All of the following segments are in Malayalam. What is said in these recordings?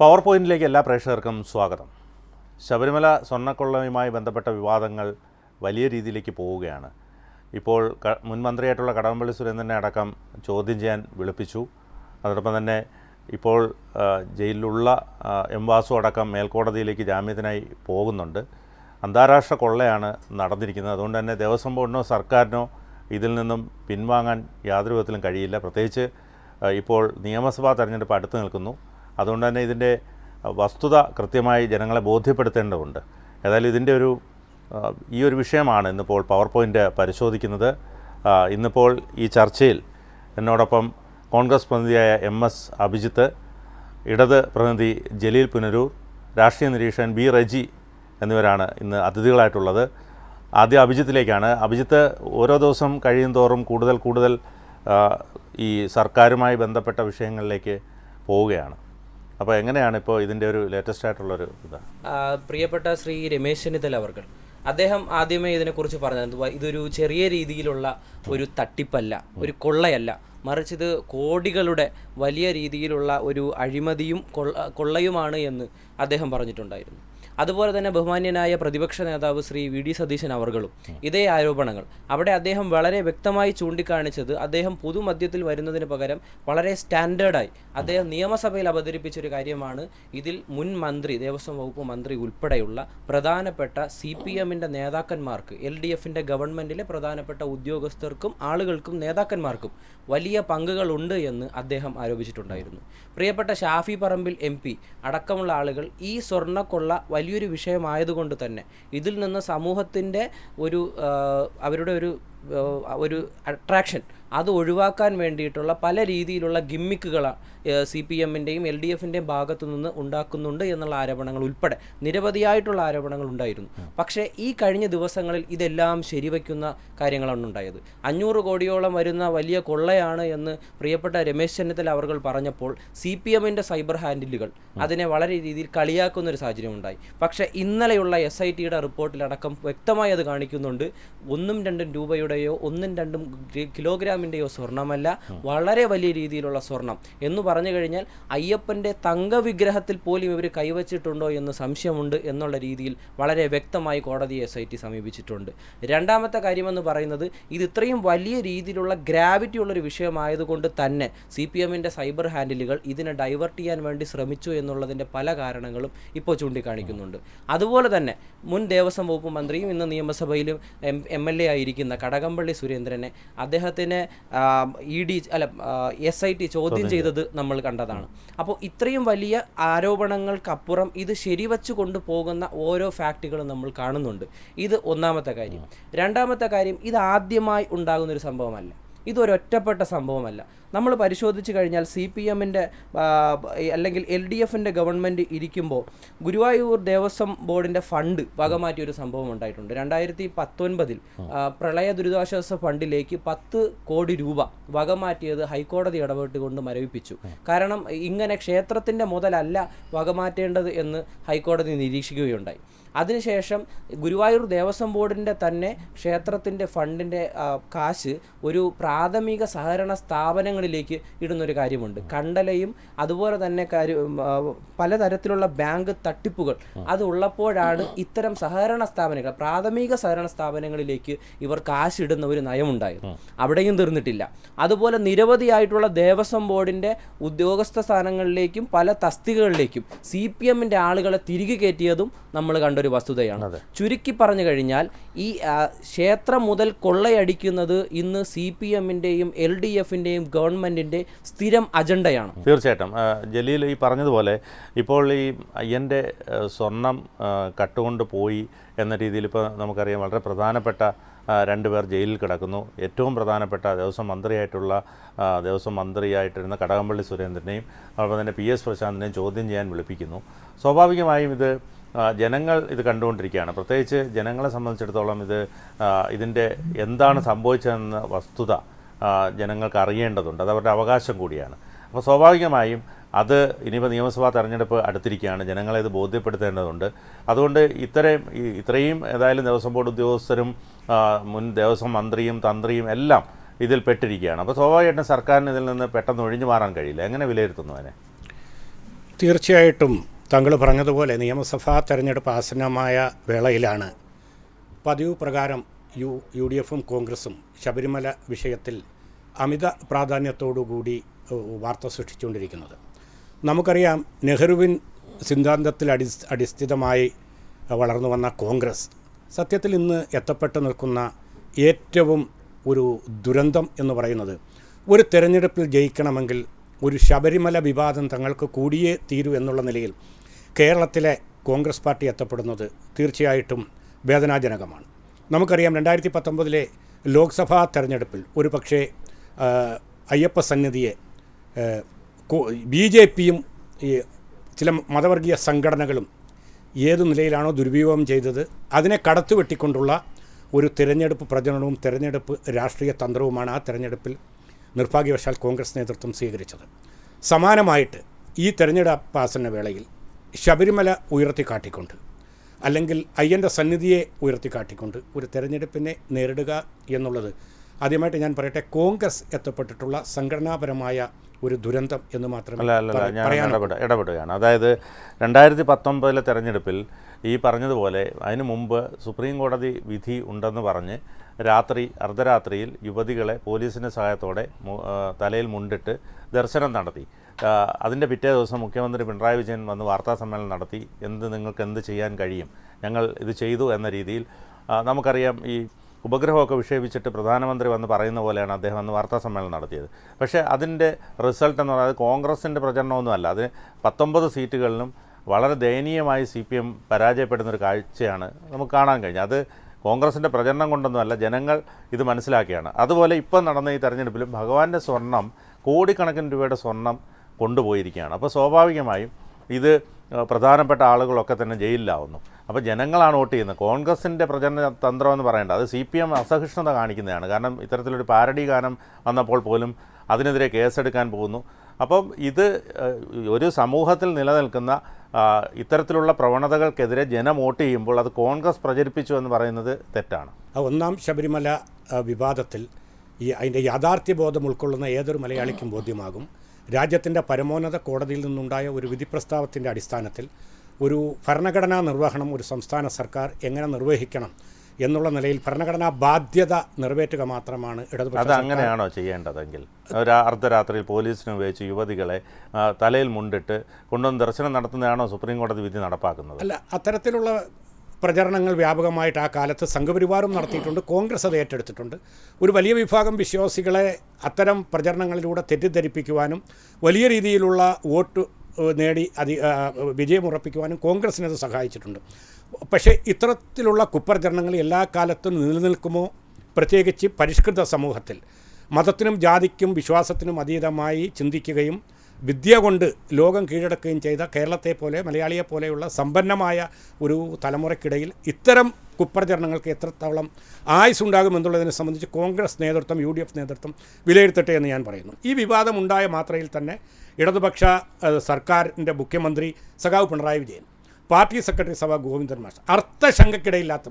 പവർ പോയിന്റിലേക്ക് എല്ലാ പ്രേക്ഷകർക്കും സ്വാഗതം. ശബരിമല സ്വർണക്കൊള്ളയുമായി ബന്ധപ്പെട്ട വിവാദങ്ങൾ വലിയ രീതിയിലേക്ക് പോവുകയാണ്. ഇപ്പോൾ മുൻ മന്ത്രിയായിട്ടുള്ള കടകംപള്ളി സുരേന്ദ്രനെ അടക്കം ചോദ്യം ചെയ്യാൻ വിളിപ്പിച്ചു. അതോടൊപ്പം തന്നെ ഇപ്പോൾ ജയിലിലുള്ള എം വാസു അടക്കം മേൽക്കോടതിയിലേക്ക് ജാമ്യത്തിനായി പോകുന്നുണ്ട്. അന്താരാഷ്ട്ര കൊള്ളയാണ് നടന്നിരിക്കുന്നത്. അതുകൊണ്ട് തന്നെ ദേവസ്വം ബോർഡിനോ സർക്കാരിനോ ഇതിൽ നിന്നും പിൻവാങ്ങാൻ യാതൊരു വിധത്തിലും കഴിയില്ല. പ്രത്യേകിച്ച് ഇപ്പോൾ നിയമസഭാ തെരഞ്ഞെടുപ്പ് അടുത്ത് നിൽക്കുന്നു. അതുകൊണ്ട് തന്നെ ഇതിന്റെ വസ്തുത കൃത്യമായി ജനങ്ങളെ ബോധ്യപ്പെടുത്തേണ്ടതുണ്ട്. ഏതായാലും ഇതിന്റെ ഒരു ഈ ഒരു വിഷയമാണ് ഇന്നിപ്പോൾ പവർ പോയിന്റ് പരിശോധിക്കുന്നത് ഇന്നിപ്പോൾ ഈ ചർച്ചയിൽ എന്നോടൊപ്പം കോൺഗ്രസ് പ്രതിനിധിയായ എം എസ് അഭിജിത്ത് ഇടത് പ്രതിനിധി ജലീൽ പുനരൂർ രാഷ്ട്രീയ നിരീക്ഷകൻ ബി റജി എന്നിവരാണ് ഇന്ന് അതിഥികളായിട്ടുള്ളത്. ആദ്യം അഭിജിത്തിലേക്കാണ്. അഭിജിത്ത് ഓരോ ദിവസം കഴിയും തോറും കൂടുതൽ കൂടുതൽ ഈ സർക്കാരുമായി ബന്ധപ്പെട്ട വിഷയങ്ങളിലേക്ക് പോവുകയാണ്. അപ്പോൾ എങ്ങനെയാണ് ഇപ്പോൾ ഇതിന്റെ ഒരു ലേറ്റസ്റ്റ് ആയിട്ടുള്ളൊരു ഇത്? പ്രിയപ്പെട്ട ശ്രീ രമേശ് ചെന്നിത്തല അവർ അദ്ദേഹം ആദ്യമേ ഇതിനെക്കുറിച്ച് പറഞ്ഞത് ഇതൊരു ചെറിയ രീതിയിലുള്ള ഒരു തട്ടിപ്പല്ല ഒരു കൊള്ളയല്ല. മറിച്ച് ഇത് കോടികളുടെ വലിയ രീതിയിലുള്ള ഒരു അഴിമതിയും കൊള്ള കൊള്ളയുമാണ് എന്ന് അദ്ദേഹം പറഞ്ഞിട്ടുണ്ടായിരുന്നു. അതുപോലെ തന്നെ ബഹുമാന്യനായ പ്രതിപക്ഷ നേതാവ് ശ്രീ വി ഡി സതീശൻ അവർകളും. ഇതേ ആരോപണങ്ങൾ. അവിടെ അദ്ദേഹം വളരെ വ്യക്തമായി ചൂണ്ടിക്കാണിച്ചത് അദ്ദേഹം പൊതുമധ്യത്തിൽ വരുന്നതിന് പകരം വളരെ സ്റ്റാൻഡേർഡായി അദ്ദേഹം നിയമസഭയിൽ അവതരിപ്പിച്ചൊരു കാര്യമാണ്. ഇതിൽ മുൻ മന്ത്രി ദേവസ്വം വകുപ്പ് മന്ത്രി ഉൾപ്പെടെയുള്ള പ്രധാനപ്പെട്ട സി പി എമ്മിന്റെ നേതാക്കന്മാർക്ക് എൽ ഡി എഫിന്റെ ഗവൺമെന്റിലെ പ്രധാനപ്പെട്ട ഉദ്യോഗസ്ഥർക്കും ആളുകൾക്കും നേതാക്കന്മാർക്കും വലിയ പങ്കുകളുണ്ട് എന്ന് അദ്ദേഹം ആരോപിച്ചിട്ടുണ്ടായിരുന്നു. പ്രിയപ്പെട്ട ഷാഫി പറമ്പിൽ എം പി അടക്കമുള്ള ആളുകൾ ഈ സ്വർണക്കൊള്ള വലിയൊരു വിഷയമായതുകൊണ്ട് തന്നെ. ഇതിൽ നിന്ന് സമൂഹത്തിന്റെ ഒരു അവരുടെ ഒരു ഒരു അട്രാക്ഷൻ അത് ഒഴിവാക്കാൻ വേണ്ടിയിട്ടുള്ള പല രീതിയിലുള്ള ഗിമ്മിക്കുകൾ സി പി എമ്മിന്റെയും എൽ ഡി എഫിന്റെയും ഭാഗത്തു നിന്ന് ഉണ്ടാക്കുന്നുണ്ട് എന്നുള്ള ആരോപണങ്ങൾ ഉൾപ്പെടെ നിരവധിയായിട്ടുള്ള ആരോപണങ്ങൾ ഉണ്ടായിരുന്നു. പക്ഷേ ഈ കഴിഞ്ഞ ദിവസങ്ങളിൽ ഇതെല്ലാം ശരിവയ്ക്കുന്ന കാര്യങ്ങളാണ് ഉണ്ടായത്. അഞ്ഞൂറ് കോടിയോളം വരുന്ന വലിയ കൊള്ളയാണ് എന്ന് പ്രിയപ്പെട്ട രമേശ് ചെന്നിത്തല അവർ പറഞ്ഞപ്പോൾ സി പി എമ്മിന്റെ സൈബർ ഹാൻഡിലുകൾ അതിനെ വളരെ രീതിയിൽ കളിയാക്കുന്ന ഒരു സാഹചര്യം ഉണ്ടായി. പക്ഷേ ഇന്നലെയുള്ള എസ് ഐ ടിയുടെ റിപ്പോർട്ടിലടക്കം വ്യക്തമായി അത് കാണിക്കുന്നുണ്ട്. ഒന്നും രണ്ടും രൂപയുടെയോ ഒന്നും രണ്ടും ഗ്രി- കിലോഗ്രാമിന്റെയോ സ്വർണമല്ല വളരെ വലിയ രീതിയിലുള്ള സ്വർണം. എന്ന് പറഞ്ഞു കഴിഞ്ഞാൽ അയ്യപ്പന്റെ തങ്കവിഗ്രഹത്തിൽ പോലും ഇവർ കൈവച്ചിട്ടുണ്ടോ എന്ന് സംശയമുണ്ട് എന്നുള്ള രീതിയിൽ വളരെ വ്യക്തമായി കോടതി എസ് ഐ ടി സമീപിച്ചിട്ടുണ്ട്. രണ്ടാമത്തെ കാര്യമെന്ന് പറയുന്നത് ഇത് ഇത്രയും വലിയ രീതിയിലുള്ള ഗ്രാവിറ്റി ഉള്ളൊരു വിഷയമായതുകൊണ്ട് തന്നെ സി പി എമ്മിന്റെ സൈബർ ഹാൻഡിലുകൾ ഇതിനെ ഡൈവേർട്ട് ചെയ്യാൻ വേണ്ടി ശ്രമിച്ചു എന്നുള്ളതിന്റെ പല കാരണങ്ങളും ഇപ്പോൾ ചൂണ്ടിക്കാണിക്കുന്നുണ്ട്. അതുപോലെ തന്നെ മുൻ ദേവസ്വം വകുപ്പ് മന്ത്രിയും ഇന്ന് നിയമസഭയിലും എം എം എൽ എ ആയിരിക്കുന്ന കടകംപള്ളി സുരേന്ദ്രനെ അദ്ദേഹത്തിന് ഇ ഡി അല്ല എസ് ഐ ടി ചോദ്യം ചെയ്തത് നമ്മൾ കണ്ടതാണ്. അപ്പോൾ ഇത്രയും വലിയ ആരോപണങ്ങൾക്കപ്പുറം ഇത് ശരിവച്ചു കൊണ്ടുപോകുന്ന ഓരോ ഫാക്റ്റുകളും നമ്മൾ കാണുന്നുണ്ട്. ഇത് ഒന്നാമത്തെ കാര്യം. രണ്ടാമത്തെ കാര്യം ഇത് ആദ്യമായി ഉണ്ടാകുന്ന ഒരു സംഭവമല്ല. ഇതൊരൊറ്റപ്പെട്ട സംഭവമല്ല. നമ്മൾ പരിശോധിച്ച് കഴിഞ്ഞാൽ സി പി എമ്മിന്റെ അല്ലെങ്കിൽ എൽ ഡി എഫിന്റെ ഗവൺമെന്റ് ഇരിക്കുമ്പോൾ ഗുരുവായൂർ ദേവസ്വം ബോർഡിന്റെ ഫണ്ട് വകമാറ്റിയ ഒരു സംഭവം ഉണ്ടായിട്ടുണ്ട്. രണ്ടായിരത്തി പത്തൊൻപതിൽ പ്രളയ ദുരിതാശ്വാസ ഫണ്ടിലേക്ക് പത്ത് കോടി രൂപ വകമാറ്റിയത് ഹൈക്കോടതി ഇടപെട്ടുകൊണ്ട് മരവിപ്പിച്ചു. കാരണം ഇങ്ങനെ ക്ഷേത്രത്തിന്റെ മുതലല്ല വകമാറ്റേണ്ടത് എന്ന് ഹൈക്കോടതി നിരീക്ഷിക്കുകയുണ്ടായി. അതിനുശേഷം ഗുരുവായൂർ ദേവസ്വം ബോർഡിന്റെ തന്നെ ക്ഷേത്രത്തിന്റെ ഫണ്ടിന്റെ കാശ് ഒരു പ്രാഥമിക സഹകരണ സ്ഥാപനങ്ങളിലേക്ക് ഇടുന്നൊരു കാര്യമുണ്ട്. കണ്ടലയും അതുപോലെ തന്നെ കാര്യം പലതരത്തിലുള്ള ബാങ്ക് തട്ടിപ്പുകൾ. അത് ഉള്ളപ്പോഴാണ് ഇത്തരം സഹകരണ സ്ഥാപനങ്ങൾ പ്രാഥമിക സഹകരണ സ്ഥാപനങ്ങളിലേക്ക് ഇവർ കാശിടുന്ന ഒരു നയമുണ്ടായത്. അവിടെയും തീർന്നിട്ടില്ല. അതുപോലെ നിരവധിയായിട്ടുള്ള ദേവസ്വം ബോർഡിന്റെ ഉദ്യോഗസ്ഥ സ്ഥാനങ്ങളിലേക്കും പല തസ്തികകളിലേക്കും സി പി എമ്മിന്റെ ആളുകളെ തിരികെ കയറ്റിയതും നമ്മൾ കണ്ടൊരു വസ്തുതയാണ്. ചുരുക്കി പറഞ്ഞു കഴിഞ്ഞാൽ ഈ ക്ഷേത്രം മുതൽ കൊള്ളയടിക്കുന്നത് ഇന്ന് സി പി എമ്മിന്റെയും എൽ ഡി എഫിന്റെയും ഗവൺമെന്റിന്റെ സ്ഥിരം അജണ്ടയാണ്. തീർച്ചയായിട്ടും. ജലീൽ ഈ പറഞ്ഞതുപോലെ ഇപ്പോൾ ഈ അയ്യന്റെ സ്വർണം കട്ടുകൊണ്ട് പോയി എന്ന രീതിയിൽ ഇപ്പോൾ നമുക്കറിയാം വളരെ പ്രധാനപ്പെട്ട രണ്ടുപേർ ജയിലിൽ കിടക്കുന്നു. ഏറ്റവും പ്രധാനപ്പെട്ട ദേവസ്വം മന്ത്രിയായിട്ടുള്ള ദേവസ്വം മന്ത്രിയായിട്ടിരുന്ന കടകംപള്ളി സുരേന്ദ്രനെയും അതുപോലെ തന്നെ പി എസ് പ്രശാന്തിനെയും ചോദ്യം ചെയ്യാൻ വിളിപ്പിക്കുന്നു. സ്വാഭാവികമായും ഇത് ജനങ്ങൾ ഇത് കണ്ടുകൊണ്ടിരിക്കുകയാണ്. പ്രത്യേകിച്ച് ജനങ്ങളെ സംബന്ധിച്ചിടത്തോളം ഇത് ഇതിന്റെ എന്താണ് സംഭവിച്ചതെന്ന വസ്തുത ജനങ്ങൾക്ക് അറിയേണ്ടതുണ്ട്. അത് അവരുടെ അവകാശം കൂടിയാണ്. അപ്പോൾ സ്വാഭാവികമായും അത് ഇനിയിപ്പോൾ നിയമസഭാ തെരഞ്ഞെടുപ്പ് അടുത്തിരിക്കുകയാണ്. ജനങ്ങളെ ഇത് ബോധ്യപ്പെടുത്തേണ്ടതുണ്ട്. അതുകൊണ്ട് ഇത്രയും ഇത്രയും ഏതായാലും ദേവസ്വം ബോർഡ് ഉദ്യോഗസ്ഥരും മുൻ ദേവസ്വം മന്ത്രിയും തന്ത്രിയും എല്ലാം ഇതിൽ പെട്ടിരിക്കുകയാണ്. അപ്പോൾ സ്വാഭാവികമായിട്ടും സർക്കാരിന് ഇതിൽ നിന്ന് പെട്ടെന്ന് ഒഴിഞ്ഞു മാറാൻ കഴിയില്ല. എങ്ങനെ വിലയിരുത്തുന്നു അതിനെ? തീർച്ചയായിട്ടും താങ്കൾ പറഞ്ഞതുപോലെ നിയമസഭാ തെരഞ്ഞെടുപ്പ് ആസന്നമായ വേളയിലാണ്. പതിവ് പ്രകാരം യു യു ഡി എഫും കോൺഗ്രസും ശബരിമല വിഷയത്തിൽ അമിത പ്രാധാന്യത്തോടുകൂടി വാർത്ത സൃഷ്ടിച്ചുകൊണ്ടിരിക്കുന്നത്. നമുക്കറിയാം നെഹ്റുവിൻ സിദ്ധാന്തത്തിൽ അടി അടിസ്ഥിതമായി വളർന്നു വന്ന കോൺഗ്രസ് സത്യത്തിൽ ഇന്ന് എത്തപ്പെട്ട് നിൽക്കുന്ന ഏറ്റവും ഒരു ദുരന്തം എന്ന് പറയുന്നത് ഒരു തെരഞ്ഞെടുപ്പിൽ ജയിക്കണമെങ്കിൽ ഒരു ശബരിമല വിവാദം തങ്ങൾക്ക് കൂടിയേ തീരൂ എന്നുള്ള നിലയിൽ കേരളത്തിലെ കോൺഗ്രസ് പാർട്ടി എത്തപ്പെടുന്നത് തീർച്ചയായിട്ടും വേദനാജനകമാണ്. നമുക്കറിയാം രണ്ടായിരത്തി പത്തൊമ്പതിലെ ലോക്സഭാ തെരഞ്ഞെടുപ്പിൽ ഒരു പക്ഷേ അയ്യപ്പ സന്നിധിയെ ബി ജെ പിയും ചില മതവർഗീയ സംഘടനകളും ഏതു നിലയിലാണോ ദുരുപയോഗം ചെയ്തത് അതിനെ കടത്തുവെട്ടിക്കൊണ്ടുള്ള ഒരു തിരഞ്ഞെടുപ്പ് പ്രചരണവും തിരഞ്ഞെടുപ്പ് രാഷ്ട്രീയ തന്ത്രവുമാണ് ആ തെരഞ്ഞെടുപ്പിൽ നിർഭാഗ്യവശാൽ കോൺഗ്രസ് നേതൃത്വം സ്വീകരിച്ചത്. സമാനമായിട്ട് ഈ തെരഞ്ഞെടുപ്പ് ആസന്ന വേളയിൽ ശബരിമല ഉയർത്തിക്കാട്ടിക്കൊണ്ട് അല്ലെങ്കിൽ അയ്യന്റെ സന്നിധിയെ ഉയർത്തിക്കാട്ടിക്കൊണ്ട് ഒരു തെരഞ്ഞെടുപ്പിനെ നേരിടുക എന്നുള്ളത് ആദ്യമായിട്ട് ഞാൻ പറയട്ടെ കോൺഗ്രസ് എത്തപ്പെട്ടിട്ടുള്ള സംഘടനാപരമായ ഒരു ദുരന്തം എന്ന് മാത്രമേ ഞാൻ ഇടപെടുകയാണ്. അതായത് രണ്ടായിരത്തി പത്തൊമ്പതിലെ തെരഞ്ഞെടുപ്പിൽ ഈ പറഞ്ഞതുപോലെ അതിനു മുമ്പ് സുപ്രീം കോടതി വിധി ഉണ്ടെന്ന് പറഞ്ഞ് രാത്രി അർദ്ധരാത്രിയിൽ യുവതികളെ പോലീസിന്റെ സഹായത്തോടെ തലയിൽ മുണ്ടിട്ട് ദർശനം നടത്തി. അതിന്റെ പിറ്റേ ദിവസം മുഖ്യമന്ത്രി പിണറായി വിജയൻ വന്ന് വാർത്താ സമ്മേളനം നടത്തി. എന്ത് നിങ്ങൾക്ക് എന്ത് ചെയ്യാൻ കഴിയും? ഞങ്ങൾ ഇത് ചെയ്തു എന്ന രീതിയിൽ നമുക്കറിയാം ഈ ഉപഗ്രഹമൊക്കെ വിക്ഷേപിച്ചിട്ട് പ്രധാനമന്ത്രി വന്ന് പറയുന്ന പോലെയാണ് അദ്ദേഹം അന്ന് വാർത്താ സമ്മേളനം നടത്തിയത്. പക്ഷേ അതിന്റെ റിസൾട്ട് എന്ന് പറയുന്നത് കോൺഗ്രസിന്റെ പ്രചരണമൊന്നുമല്ല അത് പത്തൊമ്പത് സീറ്റുകളിലും വളരെ ദയനീയമായി സി പി എം പരാജയപ്പെടുന്നൊരു കാഴ്ചയാണ് നമുക്ക് കാണാൻ കഴിഞ്ഞത്. അത് കോൺഗ്രസിന്റെ പ്രചരണം കൊണ്ടൊന്നുമല്ല ജനങ്ങൾ ഇത് മനസ്സിലാക്കിയാണ്. അതുപോലെ ഇപ്പം നടന്ന ഈ തെരഞ്ഞെടുപ്പിലും ഭഗവാന്റെ സ്വർണം കോടിക്കണക്കിന് രൂപയുടെ സ്വർണം കൊണ്ടുപോയിരിക്കുകയാണ്. അപ്പോൾ സ്വാഭാവികമായും ഇത് പ്രധാനപ്പെട്ട ആളുകളൊക്കെ തന്നെ ജയിലിലാവുന്നു. അപ്പോൾ ജനങ്ങളാണ് വോട്ട് ചെയ്യുന്നത്. കോൺഗ്രസിന്റെ പ്രചരണ തന്ത്രം എന്ന് പറയേണ്ട അത് സി പി എം അസഹിഷ്ണുത കാണിക്കുന്നതാണ്. കാരണം ഇത്തരത്തിലൊരു പാരഡി ഗാനം വന്നപ്പോൾ പോലും അതിനെതിരെ കേസെടുക്കാൻ പോകുന്നു. അപ്പം ഇത് ഒരു സമൂഹത്തിൽ നിലനിൽക്കുന്ന ഇത്തരത്തിലുള്ള പ്രവണതകൾക്കെതിരെ ജനം വോട്ട് ചെയ്യുമ്പോൾ അത് കോൺഗ്രസ് പ്രചരിപ്പിച്ചു എന്ന് പറയുന്നത് തെറ്റാണ്. ഒന്നാം ശബരിമല വിവാദത്തിൽ ഈ അതിന്റെ യാഥാർത്ഥ്യബോധം ഉൾക്കൊള്ളുന്ന ഏതൊരു മലയാളിക്കും ബോധ്യമാകും. രാജ്യത്തിന്റെ പരമോന്നത കോടതിയിൽ നിന്നുണ്ടായ ഒരു വിധി പ്രസ്താവത്തിന്റെ അടിസ്ഥാനത്തിൽ ഒരു ഭരണഘടനാ നിർവഹണം ഒരു സംസ്ഥാന സർക്കാർ എങ്ങനെ നിർവഹിക്കണം എന്നുള്ള നിലയിൽ ഭരണഘടനാ ബാധ്യത നിറവേറ്റുക മാത്രമാണ് ഇടതുപക്ഷ അത് അങ്ങനെയാണോ ചെയ്യേണ്ടതെങ്കിൽ? ഒരു അർദ്ധരാത്രിയിൽ പോലീസിനെ ഉപയോഗിച്ച് യുവതികളെ തലയിൽ മുണ്ടിട്ട് കൊണ്ടുവന്ന് ദർശനം നടത്തുന്നതാണോ സുപ്രീം കോടതി വിധി നടപ്പാക്കുന്നത്? അല്ല അത്തരത്തിലുള്ള പ്രചരണങ്ങൾ വ്യാപകമായിട്ട് ആ കാലത്ത് സംഘപരിവാരം നടത്തിയിട്ടുണ്ട് കോൺഗ്രസ് അത് ഏറ്റെടുത്തിട്ടുണ്ട്. ഒരു വലിയ വിഭാഗം വിശ്വാസികളെ അത്തരം പ്രചരണങ്ങളിലൂടെ തെറ്റിദ്ധരിപ്പിക്കുവാനും വലിയ രീതിയിലുള്ള വോട്ട് നേടി ആ, വിജയമുറപ്പിക്കുവാനും കോൺഗ്രസിനത് സഹായിച്ചിട്ടുണ്ട്. പക്ഷേ ഇത്തരത്തിലുള്ള കുപ്രചരണങ്ങൾ എല്ലാ കാലത്തും നിലനിൽക്കുമോ? പ്രത്യേകിച്ച് പരിഷ്കൃത സമൂഹത്തിൽ. മതത്തിനും ജാതിക്കും വിശ്വാസത്തിനും അതീതമായി ചിന്തിക്കുകയും വിദ്യ കൊണ്ട് ലോകം കീഴടക്കുകയും ചെയ്ത കേരളത്തെ പോലെ മലയാളിയെ പോലെയുള്ള സമ്പന്നമായ ഒരു തലമുറയ്ക്കിടയിൽ ഇത്തരം കുപ്രചരണങ്ങൾക്ക് എത്രത്തോളം ആയുസ് ഉണ്ടാകുമെന്നുള്ളതിനെ സംബന്ധിച്ച് കോൺഗ്രസ് നേതൃത്വം യു ഡി എഫ് നേതൃത്വം വിലയിരുത്തട്ടെ എന്ന് ഞാൻ പറയുന്നു. ഈ വിവാദമുണ്ടായ മാത്രയിൽ തന്നെ ഇടതുപക്ഷ സർക്കാരിന്റെ മുഖ്യമന്ത്രി സഖാവ് പിണറായി വിജയൻ പാർട്ടി സെക്രട്ടറി സഭ ഗോവിന്ദൻ മാഷ്. അർത്ഥശങ്കക്കിടയില്ലാത്ത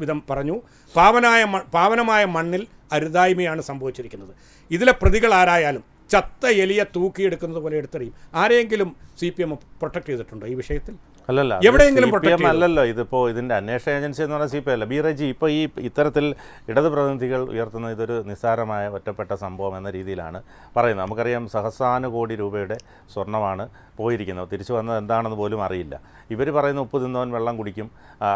വിധം പറഞ്ഞു. പാവനായ പാവനമായ മണ്ണിൽ അരുതായ്മയാണ് സംഭവിച്ചിരിക്കുന്നത്. ഇതിലെ പ്രതികൾ ആരായാലും ചത്ത എലിയെ തൂക്കിയെടുക്കുന്നത് പോലെ എടുത്തെറിയും. ആരെയെങ്കിലും സി പി എം പ്രൊട്ടക്ട് ചെയ്തിട്ടുണ്ടോ ഈ വിഷയത്തിൽ? അല്ലല്ല എവിടെയെങ്കിലും അല്ലല്ലോ ഇതിപ്പോൾ ഇതിന്റെ അന്വേഷണ ഏജൻസി എന്ന് പറഞ്ഞാൽ സി പി അല്ല. ബി റജി ഇപ്പോൾ ഈ ഇത്തരത്തിൽ ഇടത് പ്രതിനിധികൾ ഉയർത്തുന്ന ഇതൊരു നിസ്സാരമായ ഒറ്റപ്പെട്ട സംഭവം എന്ന രീതിയിലാണ് പറയുന്നത്. നമുക്കറിയാം സഹസ്രാനുകോടി രൂപയുടെ സ്വർണമാണ് പോയിരിക്കുന്നത്. തിരിച്ചു വന്നത് എന്താണെന്ന് പോലും അറിയില്ല. ഇവർ പറയുന്ന ഉപ്പ് തിന്നവൻ വെള്ളം കുടിക്കും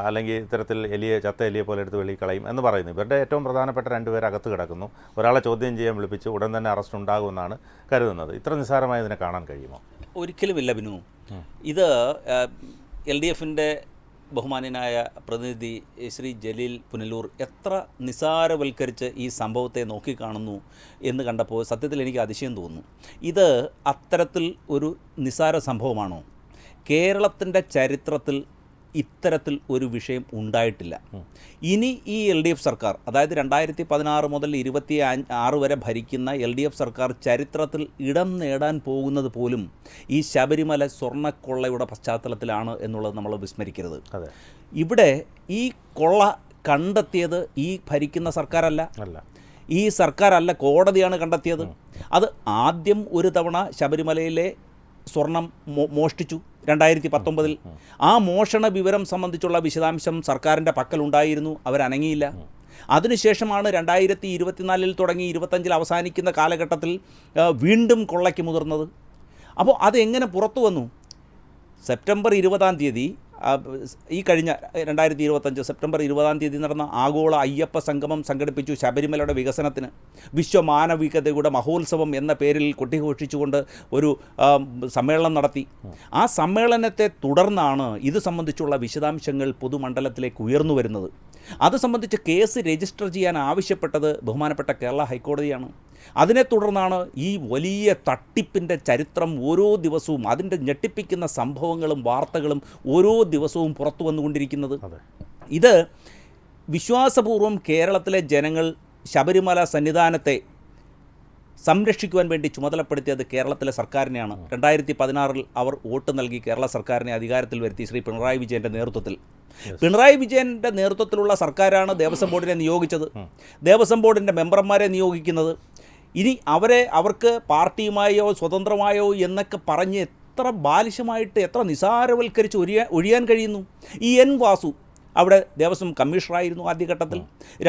അല്ലെങ്കിൽ ഇത്തരത്തിൽ എലിയെ ചത്ത എലിയെ പോലെ എടുത്ത് വെളി കളയും എന്ന് പറയുന്നു. ഇവരുടെ ഏറ്റവും പ്രധാനപ്പെട്ട രണ്ടുപേർ അകത്ത് കിടക്കുന്നു. ഒരാളെ ചോദ്യം ചെയ്യാൻ വിളിപ്പിച്ച് ഉടൻ തന്നെ അറസ്റ്റ് ഉണ്ടാകുമെന്നാണ് കരുതുന്നത്. ഇത്ര നിസ്സാരമായി ഇതിനെ കാണാൻ കഴിയുമോ? ഒരിക്കലുമില്ല ബിനു. ഇത് എൽ ഡി എഫിന്റെ ബഹുമാന്യനായ പ്രതിനിധി ശ്രീ ജലീൽ പുനലൂർ എത്ര നിസാരവൽക്കരിച്ച് ഈ സംഭവത്തെ നോക്കിക്കാണുന്നു എന്ന് കണ്ടപ്പോൾ സത്യത്തിൽ എനിക്ക് അതിശയം തോന്നുന്നു. ഇത് അത്തരത്തിൽ ഒരു നിസാര സംഭവമാണോ? കേരളത്തിന്റെ ചരിത്രത്തിൽ ഇത്തരത്തിൽ ഒരു വിഷയം ഉണ്ടായിട്ടില്ല. ഇനി ഈ എൽ ഡി എഫ് സർക്കാർ അതായത് രണ്ടായിരത്തി പതിനാറ് മുതൽ ഇരുപത്തി ആറ് വരെ ഭരിക്കുന്ന എൽ ഡി എഫ് സർക്കാർ ചരിത്രത്തിൽ ഇടം നേടാൻ പോകുന്നത് പോലും ഈ ശബരിമല സ്വർണക്കൊള്ളയുടെ പശ്ചാത്തലത്തിലാണ് എന്നുള്ളത് നമ്മൾ വിസ്മരിക്കരുത്. ഇവിടെ ഈ കൊള്ള കണ്ടെത്തിയത് ഈ ഭരിക്കുന്ന സർക്കാരല്ല. അല്ല. ഈ സർക്കാരല്ല കോടതിയാണ് കണ്ടെത്തിയത്. അത് ആദ്യം ഒരു തവണ ശബരിമലയിലെ സ്വർണം മോ- മോഷ്ടിച്ചു. രണ്ടായിരത്തി പത്തൊമ്പതിൽ ആ മോഷണ വിവരം സംബന്ധിച്ചുള്ള വിശദാംശം സർക്കാരിന്റെ പക്കലുണ്ടായിരുന്നു. അവരനങ്ങിയില്ല. അതിനുശേഷമാണ് രണ്ടായിരത്തി ഇരുപത്തിനാലിൽ തുടങ്ങി ഇരുപത്തഞ്ചിൽ അവസാനിക്കുന്ന കാലഘട്ടത്തിൽ വീണ്ടും കൊള്ളയ്ക്ക് മുതിർന്നത്. അപ്പോൾ അതെങ്ങനെ പുറത്തു വന്നു? സെപ്റ്റംബർ ഇരുപതാം തീയതി ഈ കഴിഞ്ഞ രണ്ടായിരത്തി ഇരുപത്തഞ്ച് സെപ്റ്റംബർ ഇരുപതാം തീയതി നടന്ന ആഗോള അയ്യപ്പ സംഗമം സംഘടിപ്പിച്ചു ശബരിമലയുടെ വികസനത്തിന്. വിശ്വമാനവികതയുടെ മഹോത്സവം എന്ന പേരിൽ കൊട്ടിഘോഷിച്ചുകൊണ്ട് ഒരു സമ്മേളനം നടത്തി. ആ സമ്മേളനത്തെ തുടർന്നാണ് ഇത് സംബന്ധിച്ചുള്ള വിശദാംശങ്ങൾ പൊതുമണ്ഡലത്തിലേക്ക് ഉയർന്നു വരുന്നത്. അത് സംബന്ധിച്ച് കേസ് രജിസ്റ്റർ ചെയ്യാൻ ആവശ്യപ്പെട്ടത് ബഹുമാനപ്പെട്ട കേരള ഹൈക്കോടതിയാണ്. അതിനെ തുടർന്നാണ് ഈ വലിയ തട്ടിപ്പിന്റെ ചരിത്രം ഓരോ ദിവസവും അതിന്റെ ഞെട്ടിപ്പിക്കുന്ന സംഭവങ്ങളും വാർത്തകളും ഓരോ ദിവസവും പുറത്തു വന്നുകൊണ്ടിരിക്കുന്നത്. ഇത് വിശ്വാസപൂർവം കേരളത്തിലെ ജനങ്ങൾ ശബരിമല സന്നിധാനത്തെ സംരക്ഷിക്കുവാൻ വേണ്ടി ചുമതലപ്പെടുത്തിയത് കേരളത്തിലെ സർക്കാരിനെയാണ്. രണ്ടായിരത്തി പതിനാറിൽ അവർ വോട്ട് നൽകി കേരള സർക്കാരിനെ അധികാരത്തിൽ വരുത്തി ശ്രീ പിണറായി വിജയന്റെ നേതൃത്വത്തിൽ. പിണറായി വിജയന്റെ നേതൃത്വത്തിലുള്ള സർക്കാരാണ് ദേവസ്വം ബോർഡിനെ നിയോഗിച്ചത്. ദേവസ്വം ബോർഡിന്റെ മെമ്പർമാരെ നിയോഗിക്കുന്നത്. ഇനി അവരെ അവർക്ക് പാർട്ടിയുമായോ സ്വതന്ത്രമായോ എന്നൊക്കെ പറഞ്ഞ് എത്ര ബാലിശമായിട്ട് എത്ര നിസാരവൽക്കരിച്ച് ഒഴിയാൻ ഒഴിയാൻ കഴിയുന്നു? ഈ എൻ വാസു അവിടെ ദേവസ്വം കമ്മീഷണറായിരുന്നു ആദ്യഘട്ടത്തിൽ.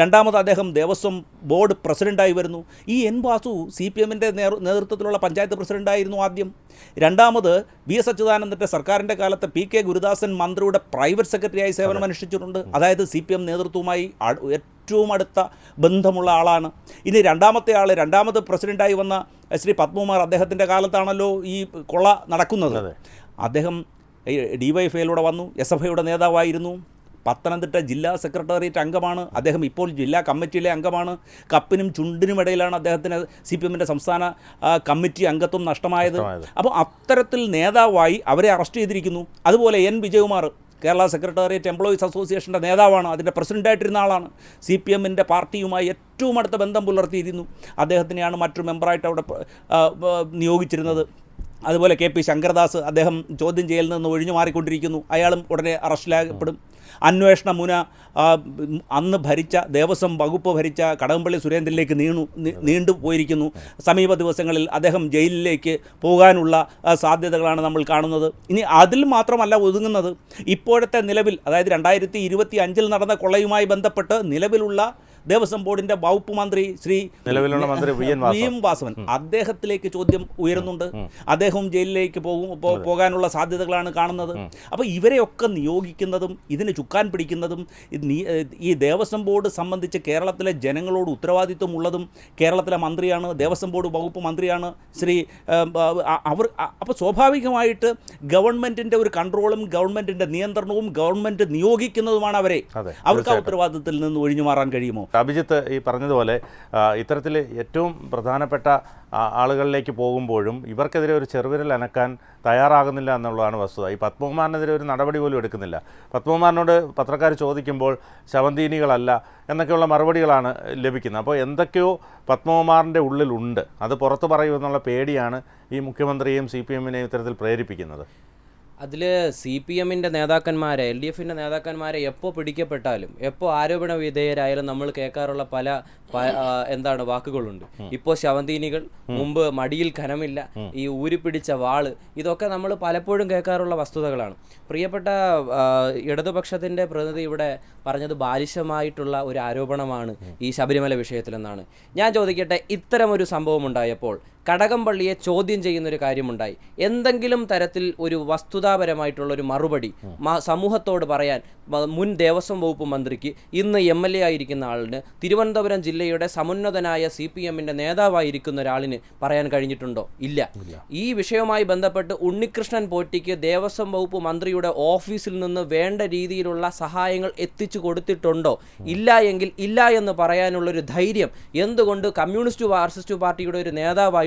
രണ്ടാമത് അദ്ദേഹം ദേവസ്വം ബോർഡ് പ്രസിഡന്റായി വരുന്നു. ഈ എൻ വാസു സി പി എമ്മിന്റെ നേതൃത്വത്തിലുള്ള പഞ്ചായത്ത് പ്രസിഡന്റായിരുന്നു ആദ്യം. രണ്ടാമത് വി എസ് അച്യുതാനന്ദന്റെ സർക്കാരിന്റെ കാലത്ത് പി കെ ഗുരുദാസൻ മന്ത്രിയുടെ പ്രൈവറ്റ് സെക്രട്ടറിയായി സേവനമനുഷ്ഠിച്ചിട്ടുണ്ട്. അതായത് സി പി എം നേതൃത്വവുമായി ഏറ്റവും അടുത്ത ബന്ധമുള്ള ആളാണ്. ഇനി രണ്ടാമത്തെ ആൾ രണ്ടാമത് പ്രസിഡന്റായി വന്ന ശ്രീ പത്മകുമാർ അദ്ദേഹത്തിന്റെ കാലത്താണല്ലോ ഈ കൊള്ള നടക്കുന്നത്. അദ്ദേഹം ഡി വൈ എഫ് ഐയിലൂടെ വന്നു എസ് എഫ് ഐയുടെ നേതാവായിരുന്നു പത്തനംതിട്ട ജില്ലാ സെക്രട്ടേറിയറ്റ് അംഗമാണ്. അദ്ദേഹം ഇപ്പോൾ ജില്ലാ കമ്മിറ്റിയിലെ അംഗമാണ്. കപ്പിനും ചുണ്ടിനും ഇടയിലാണ് അദ്ദേഹത്തിന് സി പി എമ്മിന്റെ സംസ്ഥാന കമ്മിറ്റി അംഗത്വം നഷ്ടമായത്. നഷ്ടമായത്. അപ്പോൾ അത്തരത്തിൽ നേതാവായി അവരെ അറസ്റ്റ് ചെയ്തിരിക്കുന്നു. അതുപോലെ N Vijayakumar Kerala secretariat employees അസോസിയേഷന്റെ നേതാവാണ്. അതിന്റെ പ്രസിഡന്റായിട്ടിരുന്ന ആളാണ്. സി പി എമ്മിന്റെ പാർട്ടിയുമായി ഏറ്റവും അടുത്ത ബന്ധം പുലർത്തിയിരുന്നു. അദ്ദേഹത്തിനെയാണ് മറ്റൊരു മെമ്പറായിട്ട് അവിടെ നിയോഗിച്ചിരുന്നത്. അതുപോലെ കെ പി ശങ്കർദാസ് അദ്ദേഹം ചോദ്യം ചെയ്യലിൽ നിന്ന് ഒഴിഞ്ഞു മാറിക്കൊണ്ടിരിക്കുന്നു. അയാളും ഉടനെ അറസ്റ്റിലാകപ്പെടും അന്വേഷണ മുന അന്ന് ഭരിച്ച ദേവസ്വം വകുപ്പ് ഭരിച്ച കടകംപള്ളി സുരേന്ദ്രനിലേക്ക് നീണു നീണ്ടു പോയിരിക്കുന്നു. സമീപ ദിവസങ്ങളിൽ അദ്ദേഹം ജയിലിലേക്ക് പോകാനുള്ള സാധ്യതകളാണ് നമ്മൾ കാണുന്നത്. ഇനി അതിൽ മാത്രമല്ല ഒതുങ്ങുന്നത്. ഇപ്പോഴത്തെ നിലവിൽ അതായത് രണ്ടായിരത്തി നടന്ന കൊള്ളയുമായി ബന്ധപ്പെട്ട് നിലവിലുള്ള ദേവസ്വം ബോർഡിന്റെ വകുപ്പ് മന്ത്രി ശ്രീ നിലവിലുള്ള മന്ത്രി വി എം വാസവൻ. അദ്ദേഹത്തിലേക്ക് ചോദ്യം ഉയരുന്നുണ്ട്. അദ്ദേഹവും ജയിലിലേക്ക് പോകും പോകാനുള്ള സാധ്യതകളാണ് കാണുന്നത്. അപ്പോൾ ഇവരെയൊക്കെ നിയോഗിക്കുന്നതും ഇതിന് ചുക്കാൻ പിടിക്കുന്നതും ഈ ദേവസ്വം ബോർഡ് സംബന്ധിച്ച് കേരളത്തിലെ ജനങ്ങളോട് ഉത്തരവാദിത്വമുള്ളതും കേരളത്തിലെ മന്ത്രിയാണ് ദേവസ്വം ബോർഡ് വകുപ്പ് മന്ത്രിയാണ് ശ്രീ അവർ അപ്പോൾ സ്വാഭാവികമായിട്ട് ഗവൺമെന്റിന്റെ ഒരു കൺട്രോളും ഗവൺമെന്റിന്റെ നിയന്ത്രണവും ഗവൺമെന്റ് നിയോഗിക്കുന്നതുമാണ് അവരെ. അവർക്ക് ആ ഉത്തരവാദിത്തത്തിൽ നിന്ന് ഒഴിഞ്ഞു മാറാൻ കഴിയുമോ? അഭിജിത്ത് ഈ പറഞ്ഞതുപോലെ ഇത്തരത്തിൽ ഏറ്റവും പ്രധാനപ്പെട്ട ആളുകളിലേക്ക് പോകുമ്പോഴും ഇവർക്കെതിരെ ഒരു ചെറുവിരൽ അനക്കാൻ തയ്യാറാകുന്നില്ല എന്നുള്ളതാണ് വസ്തുത. ഈ പത്മകുമാറിനെതിരെ ഒരു നടപടി പോലും എടുക്കുന്നില്ല. പത്മകുമാറിനോട് പത്രക്കാർ ചോദിക്കുമ്പോൾ ശവന്തീനികളല്ല എന്നൊക്കെയുള്ള മറുപടികളാണ് ലഭിക്കുന്നത്. അപ്പോൾ എന്തൊക്കെയോ പത്മകുമാറിന്റെ ഉള്ളിലുണ്ട്. അത് പുറത്തു പറയുമെന്നുള്ള പേടിയാണ് ഈ മുഖ്യമന്ത്രിയെയും സി പി എമ്മിനെയും ഇത്തരത്തിൽ പ്രേരിപ്പിക്കുന്നത്. അതിൽ സി പി എമ്മിന്റെ നേതാക്കന്മാരെ എൽ ഡി എഫിന്റെ നേതാക്കന്മാരെ എപ്പോൾ പിടിക്കപ്പെട്ടാലും എപ്പോൾ ആരോപണ വിധേയരായാലും നമ്മൾ കേൾക്കാറുള്ള പല എന്താണ് വാക്കുകളുണ്ട്. ഇപ്പോൾ ശവന്തീനികൾ മുമ്പ് മടിയിൽ ഖനമില്ല ഈ ഊരിപ്പിടിച്ച വാൾ ഇതൊക്കെ നമ്മൾ പലപ്പോഴും കേൾക്കാറുള്ള വസ്തുതകളാണ്. പ്രിയപ്പെട്ട ഇടതുപക്ഷത്തിന്റെ പ്രതിനിധി ഇവിടെ പറഞ്ഞത് ബാലിശമായിട്ടുള്ള ഒരു ആരോപണമാണ് ഈ ശബരിമല വിഷയത്തിലെന്നാണ്. ഞാൻ ചോദിക്കട്ടെ ഇത്തരമൊരു ഒരു സംഭവം ഉണ്ടായപ്പോൾ കടകംപള്ളിയെ ചോദ്യം ചെയ്യുന്ന ഒരു കാര്യമുണ്ടായി. എന്തെങ്കിലും തരത്തിൽ ഒരു വസ്തുതാപരമായിട്ടുള്ള ഒരു മറുപടി സമൂഹത്തോട് പറയാൻ മുൻ ദേവസ്വം വകുപ്പ് മന്ത്രിക്ക് ഇന്ന് എം എൽ എ ആയിരിക്കുന്ന ആളിന് തിരുവനന്തപുരം ജില്ലയുടെ സമുന്നതനായ സി പി എമ്മിന്റെ നേതാവായിരിക്കുന്ന ഒരാളിന് പറയാൻ കഴിഞ്ഞിട്ടുണ്ടോ? ഇല്ല. ഈ വിഷയവുമായി ബന്ധപ്പെട്ട് ഉണ്ണികൃഷ്ണൻ പോറ്റിക്ക് ദേവസ്വം വകുപ്പ് മന്ത്രിയുടെ ഓഫീസിൽ നിന്ന് വേണ്ട രീതിയിലുള്ള സഹായങ്ങൾ എത്തിച്ചു കൊടുത്തിട്ടുണ്ടോ? ഇല്ല എങ്കിൽ ഇല്ല എന്ന് പറയാനുള്ളൊരു ധൈര്യം എന്തുകൊണ്ട് കമ്മ്യൂണിസ്റ്റ് മാർക്സിസ്റ്റ് പാർട്ടിയുടെ ഒരു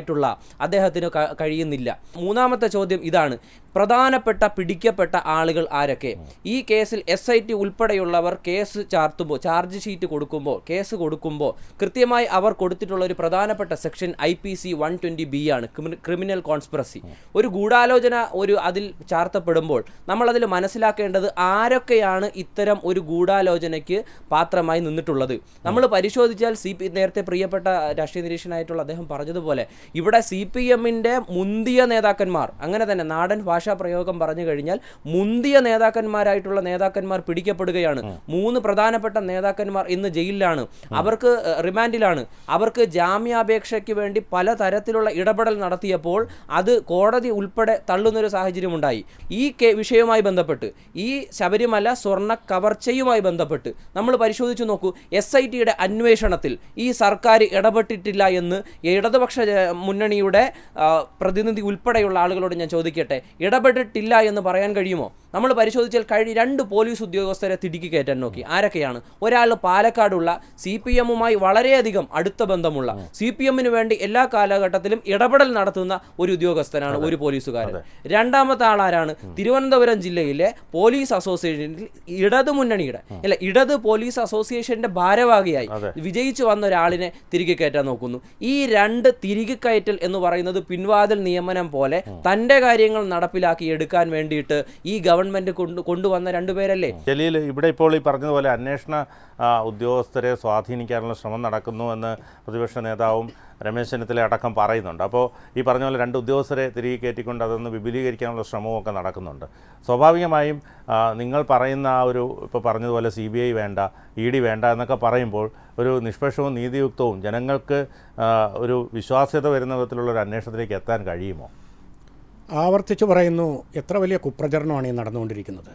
നേതാവായിട്ടുള്ള അദ്ദേഹത്തിന് കഴിയുന്നില്ല. മൂന്നാമത്തെ ചോദ്യം ഇതാണ്. പ്രധാനപ്പെട്ട പിടിക്കപ്പെട്ട ആളുകൾ ആരൊക്കെ? ഈ കേസിൽ എസ് ഐ ടി ഉൾപ്പെടെയുള്ളവർ കേസ് ചാർത്തുമ്പോൾ ചാർജ് ഷീറ്റ് കൊടുക്കുമ്പോൾ കേസ് കൊടുക്കുമ്പോൾ കൃത്യമായി അവർ കൊടുത്തിട്ടുള്ള ഒരു പ്രധാനപ്പെട്ട section I P C one twenty B ആണ് ക്രിമിനൽ കോൺസ്പിറസി ഒരു ഗൂഢാലോചന ഒരു അതിൽ ചാർത്തപ്പെടുമ്പോൾ നമ്മളതിൽ മനസ്സിലാക്കേണ്ടത് ആരൊക്കെയാണ് ഇത്തരം ഒരു ഗൂഢാലോചനയ്ക്ക് പാത്രമായി നിന്നിട്ടുള്ളത്. നമ്മൾ പരിശോധിച്ചാൽ സി പി നേരത്തെ പ്രിയപ്പെട്ട രാഷ്ട്രീയ നിരീക്ഷനായിട്ടുള്ള അദ്ദേഹം പറഞ്ഞതുപോലെ ഇവിടെ സി പി എമ്മിന്റെ മുന്തിയ നേതാക്കന്മാർ അങ്ങനെ തന്നെ നാടൻ ഭാഷാ പ്രയോഗം പറഞ്ഞു കഴിഞ്ഞാൽ മുന്തിയ നേതാക്കന്മാരായിട്ടുള്ള നേതാക്കന്മാർ പിടിക്കപ്പെടുകയാണ്. മൂന്ന് പ്രധാനപ്പെട്ട നേതാക്കന്മാർ ഇന്ന് ജയിലിലാണ്. അവർക്ക് റിമാൻഡിലാണ്. അവർക്ക് ജാമ്യാപേക്ഷയ്ക്ക് വേണ്ടി പല തരത്തിലുള്ള ഇടപെടൽ നടത്തിയപ്പോൾ അത് കോടതി ഉൾപ്പെടെ തള്ളുന്നൊരു സാഹചര്യം ഉണ്ടായി ഈ വിഷയവുമായി ബന്ധപ്പെട്ട് ഈ ശബരിമല സ്വർണ കവർച്ചയുമായി ബന്ധപ്പെട്ട് നമ്മൾ പരിശോധിച്ചു നോക്കൂ. എസ് ഐ ടിയുടെ അന്വേഷണത്തിൽ ഈ സർക്കാർ ഇടപെട്ടിട്ടില്ല എന്ന് ഇടതുപക്ഷ മുന്നണിയുടെ പ്രതിനിധി ഉൾപ്പെടെയുള്ള ആളുകളോട് ഞാൻ ചോദിക്കട്ടെ. ഇടപെട്ടിട്ടില്ല എന്ന് പറയാൻ കഴിയുമോ? നമ്മൾ പരിശോധിച്ചാൽ കഴിഞ്ഞ രണ്ട് പോലീസ് ഉദ്യോഗസ്ഥരെ തിടുക്കി കയറ്റാൻ നോക്കി. ആരൊക്കെയാണ്? ഒരാൾ പാലക്കാടുള്ള സി പി എമ്മുമായി വളരെയധികം അടുത്ത ബന്ധമുള്ള സി പി എമ്മിന് വേണ്ടി എല്ലാ കാലഘട്ടത്തിലും ഇടപെടൽ നടത്തുന്ന ഒരു ഉദ്യോഗസ്ഥനാണ് ഒരു പോലീസുകാരൻ. രണ്ടാമത്തെ ആളാരാണ്? തിരുവനന്തപുരം ജില്ലയിലെ പോലീസ് അസോസിയേഷനിൽ ഇടതു മുന്നണിയുടെ അല്ല ഇടത് പോലീസ് അസോസിയേഷന്റെ ഭാരവാഹിയായി വിജയിച്ചു വന്ന ഒരാളിനെ തിരികെ കയറ്റാൻ നോക്കുന്നു. ഈ രണ്ട് തിരികെ കയറ്റൽ എന്ന് പറയുന്നത് പിൻവാതിൽ നിയമനം പോലെ തന്റെ കാര്യങ്ങൾ നടപ്പിലാക്കി എടുക്കാൻ വേണ്ടിയിട്ട് ഈ ഗവൺമെന്റ് കൊണ്ട് കൊണ്ടുവന്ന രണ്ടുപേരല്ലേ ജലീൽ ഇവിടെ ഇപ്പോൾ ഈ പറഞ്ഞതുപോലെ അന്വേഷണ ഉദ്യോഗസ്ഥരെ സ്വാധീനിക്കാനുള്ള ശ്രമം നടക്കുന്നു എന്ന് പ്രതിപക്ഷ നേതാവും രമേശ് ചെന്നിത്തല അടക്കം പറയുന്നുണ്ട്. അപ്പോൾ ഈ പറഞ്ഞ പോലെ രണ്ട് ഉദ്യോഗസ്ഥരെ തിരികെ കയറ്റിക്കൊണ്ട് അതൊന്ന് വിപുലീകരിക്കാനുള്ള ശ്രമമൊക്കെ നടക്കുന്നുണ്ട്. സ്വാഭാവികമായും നിങ്ങൾ പറയുന്ന ആ ഒരു ഇപ്പോൾ പറഞ്ഞതുപോലെ സി ബി ഐ വേണ്ട ഇ ഡി വേണ്ട എന്നൊക്കെ പറയുമ്പോൾ ഒരു നിഷ്പക്ഷവും നീതിയുക്തവും ജനങ്ങൾക്ക് ഒരു വിശ്വാസ്യത വരുന്ന വിധത്തിലുള്ള ഒരു അന്വേഷണത്തിലേക്ക് എത്താൻ കഴിയുമോ? ആവർത്തിച്ച് പറയുന്നു എത്ര വലിയ കുപ്രചരണമാണ് ഈ നടന്നുകൊണ്ടിരിക്കുന്നത്.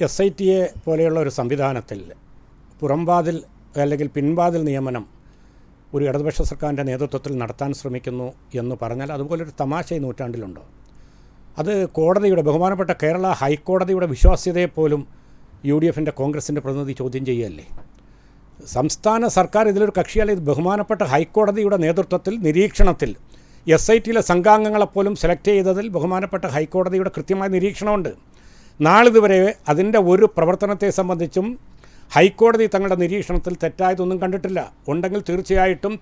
എസ് ഐ ടി എ പോലെയുള്ള ഒരു സംവിധാനത്തിൽ പുറംവാതിൽ അല്ലെങ്കിൽ പിൻവാതിൽ നിയമനം ഒരു ഇടതുപക്ഷ സർക്കാരിന്റെ നേതൃത്വത്തിൽ നടത്താൻ ശ്രമിക്കുന്നു എന്ന് പറഞ്ഞാൽ അതുപോലൊരു തമാശ ഈ നൂറ്റാണ്ടിലുണ്ടോ? അത് കോടതിയുടെ ബഹുമാനപ്പെട്ട കേരള ഹൈക്കോടതിയുടെ വിശ്വാസ്യതയെ പോലും യു ഡി എഫിന്റെ കോൺഗ്രസിന്റെ പ്രതിനിധി ചോദ്യം ചെയ്യുകയല്ലേ സംസ്ഥാന സർക്കാർ ഇതിലൊരു കക്ഷിയല്ല ഇത് ബഹുമാനപ്പെട്ട ഹൈക്കോടതിയുടെ നേതൃത്വത്തിൽ നിരീക്ഷണത്തിൽ എസ് ഐ ടിയിലെ സംഘാംഗങ്ങളെപ്പോലും സെലക്ട് ചെയ്തതിൽ ബഹുമാനപ്പെട്ട ഹൈക്കോടതിയുടെ കൃത്യമായ നിരീക്ഷണമുണ്ട്. നാളിതുവരെ അതിന്റെ ഒരു പ്രവർത്തനത്തെ സംബന്ധിച്ചും ഹൈക്കോടതി തങ്ങളുടെ നിരീക്ഷണത്തിൽ തെറ്റായതൊന്നും കണ്ടിട്ടില്ല. ഉണ്ടെങ്കിൽ തീർച്ചയായിട്ടും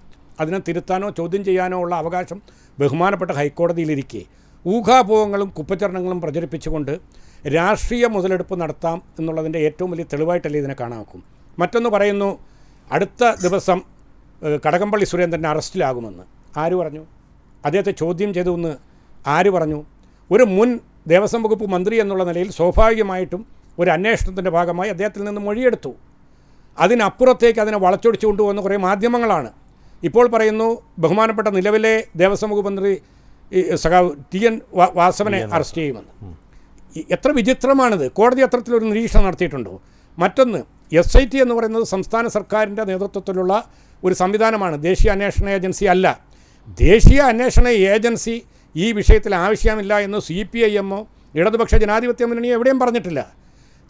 അതിനെ തിരുത്താനോ ചോദ്യം ചെയ്യാനോ ഉള്ള അവകാശം ബഹുമാനപ്പെട്ട ഹൈക്കോടതിയിലിരിക്കെ. ഊഹാഭോഗങ്ങളും കുപ്പചരണങ്ങളും പ്രചരിപ്പിച്ചുകൊണ്ട് രാഷ്ട്രീയ മുതലെടുപ്പ് നടത്താം എന്നുള്ളതിന്റെ ഏറ്റവും വലിയ തെളിവായിട്ടല്ലേ ഇതിനെ കാണാക്കും മറ്റൊന്ന് പറയുന്നു അടുത്ത ദിവസം കടകംപള്ളി സുരേന്ദ്രൻ അറസ്റ്റിലാകുമെന്ന് ആര് പറഞ്ഞു? അദ്ദേഹത്തെ ചോദ്യം ചെയ്തു എന്ന് ആര് പറഞ്ഞു? ഒരു മുൻ ദേവസ്വം വകുപ്പ് മന്ത്രി എന്നുള്ള നിലയിൽ സ്വാഭാവികമായിട്ടും ഒരു അന്വേഷണത്തിന്റെ ഭാഗമായി അദ്ദേഹത്തിൽ നിന്ന് മൊഴിയെടുത്തു. അതിനപ്പുറത്തേക്ക് അതിനെ വളച്ചൊടിച്ചു കൊണ്ടുവന്ന കുറേ മാധ്യമങ്ങളാണ്. ഇപ്പോൾ പറയുന്നു ബഹുമാനപ്പെട്ട നിലവിലെ ദേവസ്വം വകുപ്പ് മന്ത്രി സഖാവ് ടി എൻ വാസവനെ അറസ്റ്റ് ചെയ്യുമെന്ന്. എത്ര വിചിത്രമാണിത്. കോടതി അത്തരത്തിലൊരു നിരീക്ഷണം നടത്തിയിട്ടുണ്ടോ? മറ്റൊന്ന് എസ് ഐ ടി എന്ന് പറയുന്നത് സംസ്ഥാന സർക്കാരിന്റെ നേതൃത്വത്തിലുള്ള ഒരു സംവിധാനമാണ്. ദേശീയ അന്വേഷണ ഏജൻസി അല്ല. ദേശീയ അന്വേഷണ ഏജൻസി ഈ വിഷയത്തിൽ ആവശ്യമില്ല എന്ന് സി പി ഐ എമ്മോ ഇടതുപക്ഷ ജനാധിപത്യ മുന്നണിയോ എവിടെയും പറഞ്ഞിട്ടില്ല.